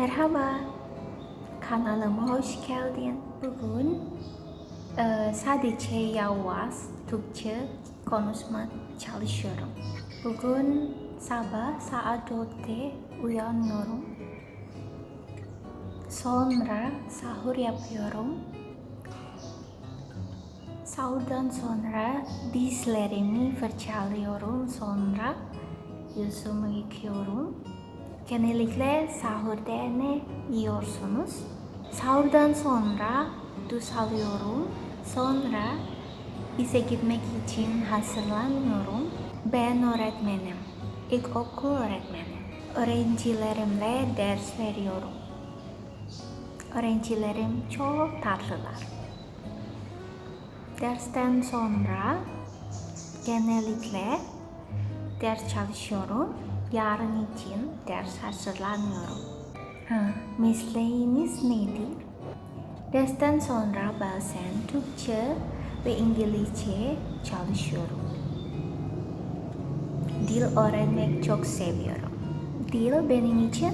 Merhaba, kanalıma hoş geldin. Bugün e, sadece yavaş Türkçe konuşmak çalışıyorum. Bugün sabah saat 4'te uyanıyorum. Sonra sahur yapıyorum. Sahurdan sonra dişlerimi fırçalıyorum. Sonra yüzümü yıkıyorum. Genellikle sahurda ne yiyorsunuz? Sahurdan sonra duş alıyorum. Sonra işe gitmek için hazırlanıyorum. Ben öğretmenim. İlkokul öğretmenim. Öğrencilerimle ders veriyorum. Öğrencilerim çok tatlılar. Dersten sonra genellikle ders çalışıyorum. Yarın için ders hazırlanıyorum. Ha, mesleğiniz nedir? Dersten sonra bazen Türkçe ve İngilizce çalışıyorum. Dil öğrenmek çok seviyorum. Dil benim için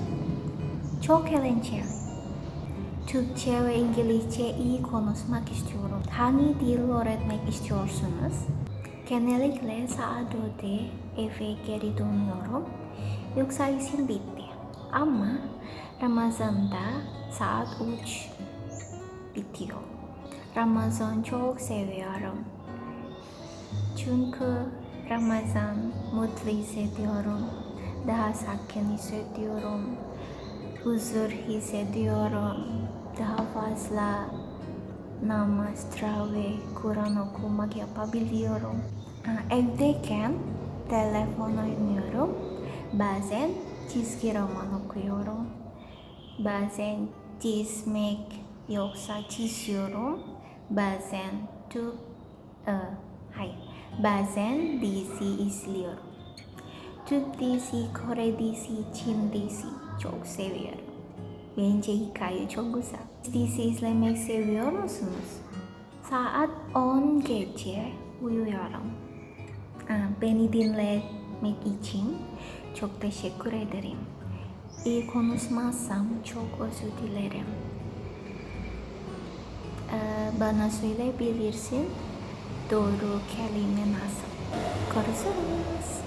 çok eğlenceli. Türkçe ve İngilizce iyi konuşmak istiyorum. Hangi dil öğrenmek istiyorsunuz? Genellikle saat 4'te eve geri dönüyorum. Yoksa işim bitti. Ama Ramazan'da saat 3 bitiyor. Ramazan çok seviyorum. Çünkü Ramazan mutlu hissediyorum. Daha sakin hissediyorum. Huzur hissediyorum. Daha fazla namaz, teravih, Kur'an okumak yapabiliyorum. Evdeyken telefon oynuyorum. Bazen çizgi roman okuyorum. Bazen çizmek yoksa çiziyorum. Bazen Türk, e, hayır, bazen dizi izliyorum. Türk dizi, Kore dizi, Çin dizi çok seviyorum. Bence hikaye çok güzel. Dizi izlemek seviyor musunuz? Saat 10 gece uyuyorum. Aa, Beni dinlemek için çok teşekkür ederim. İyi konuşmazsam çok özür dilerim. Ee, Bana söyleyebilirsin doğru kelime nasıl. Görüşürüz.